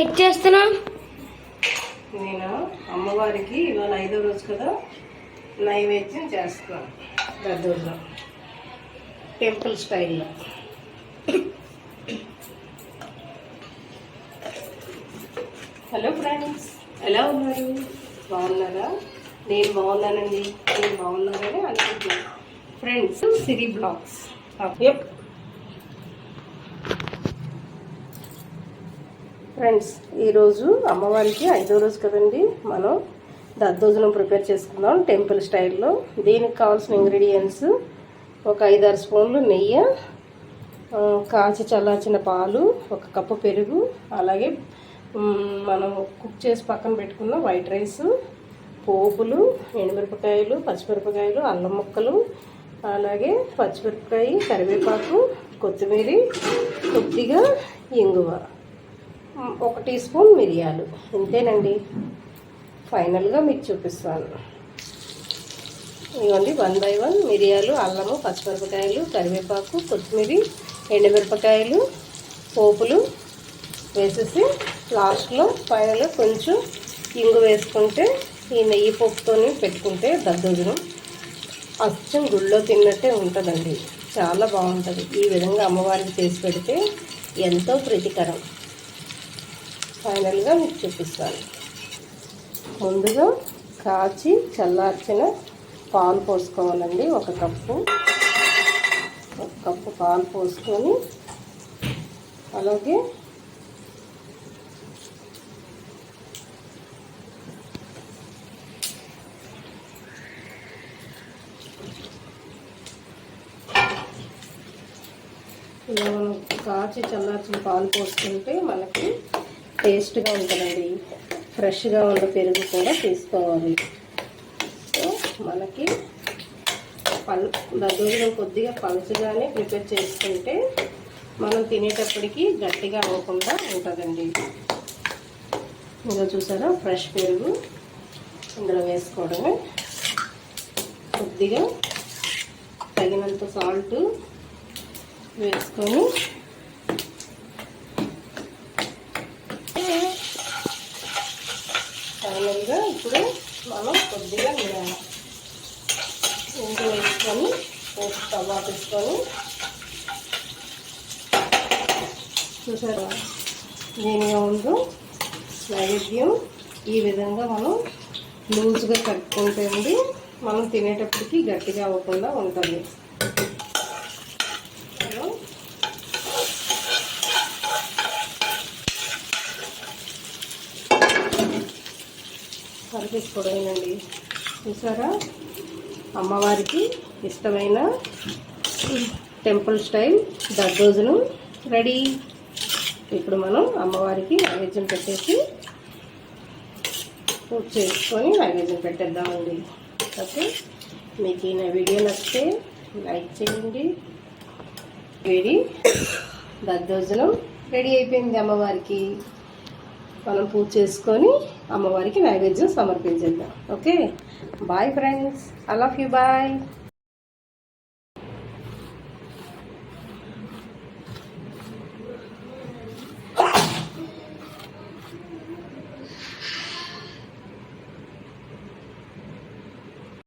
చేస్తున్నాం. నేను అమ్మవారికి ఇవాళ ఐదో రోజు కదా నైవేద్యం చేస్తున్నాను దద్దోజనం టెంపుల్ స్టైల్లో. హలో ఫ్రెండ్స్ ఎలా ఉన్నారు? బాగున్నారా? నేను బాగున్నానండి. నేను బాగున్నానని అనుకుంటున్నాను. ఫ్రెండ్స్ సిరి బ్లాగ్స్. ఫ్రెండ్స్ ఈరోజు అమ్మవారికి ఐదో రోజు కదండి. మనం దద్దోజనం ప్రిపేర్ చేసుకుందాం టెంపుల్ స్టైల్లో. దీనికి కావాల్సిన ఇంగ్రీడియంట్స్ ఒక ఐదారు స్పూన్లు నెయ్యి కాచి చల్లార్చిన పాలు ఒక కప్పు పెరుగు అలాగే మనం కుక్ చేసి పక్కన పెట్టుకున్న వైట్ రైస్ పోపులు ఎండుమిరపకాయలు పచ్చిమిరపకాయలు అల్లం ముక్కలు అలాగే పచ్చిమిరపకాయ కరివేపాకు కొత్తిమీర కొద్దిగా ఇంగువ. ఒక టీ స్పూన్ మిరియాలు. ఇంతేనండి. ఫైనల్గా మీకు చూపిస్తాను. ఇవ్వండి వన్ బై వన్ మిరియాలు అల్లము పచ్చిమిరపకాయలు కరివేపాకు కొత్తిమీర ఎండుమిరపకాయలు పోపులు వేసేసి లాస్ట్లో ఫైనల్గా కొంచెం ఇంగు వేసుకుంటే ఈ నెయ్యి పప్పుతో పెట్టుకుంటే దద్దోజనం. అచ్చం గుళ్ళో తిన్నట్టే ఉంటుందండి. చాలా బాగుంటుంది. ఈ విధంగా అమ్మవారికి చేసి పెడితే ఎంతో ప్రీతికరం. ఫైనల్గా మీకు చూపిస్తాను. ముందుగా కాచి చల్లార్చిన పాలు పోసుకోవాలండి ఒక కప్పు. ఒక కప్పు పాలు పోసుకొని అలాగే ఇలా మనం కాచి చల్లార్చిన పాలు పోసుకుంటే మనకి టేస్ట్గా ఉంటుందండి. ఫ్రెష్గా ఉన్న పెరుగు కూడా తీసుకోవాలి. సో మనకి పల్ దగ్గరలో కొద్దిగా పలుచగానే ప్రిపేర్ చేసుకుంటే మనం తినేటప్పటికి గట్టిగా అవ్వకుండా ఉంటుందండి. ఇందులో చూసారా? ఫ్రెష్ పెరుగు ఇందులో వేసుకోవడమే. కొద్దిగా తగినంత సాల్ట్ వేసుకొని ఫైనల్గా ఇప్పుడు మనం కొద్దిగా మిరాల ఇంటి వేసుకొని పోపు తవా తీసుకొని చూసారా? దీనిగా ఉందో నైవేద్యం. ఈ విధంగా మనం లూజ్గా కట్టుకుంటే మనం తినేటప్పటికి గట్టిగా అవ్వకుండా ఉంటుంది హలో కలిపేసుకోవడమేనండి చూసారా? అమ్మవారికి ఇష్టమైన టెంపుల్ స్టైల్ దద్దోజనం రెడీ. ఇప్పుడు మనం అమ్మవారికి నైవేద్యం పెట్టేసి పూజ చేసుకొని నైవేద్యం పెట్టేద్దామండి. ఓకే? మీకు ఈ నా వీడియో నచ్చితే లైక్ చేయండి. వేడి దద్దోజనం రెడీ అయిపోయింది అమ్మవారికి. మనం పూజ చేసుకొని అమ్మవారికి నైవేద్యం సమర్పించేద్దాం. Okay? Bye friends I love you bye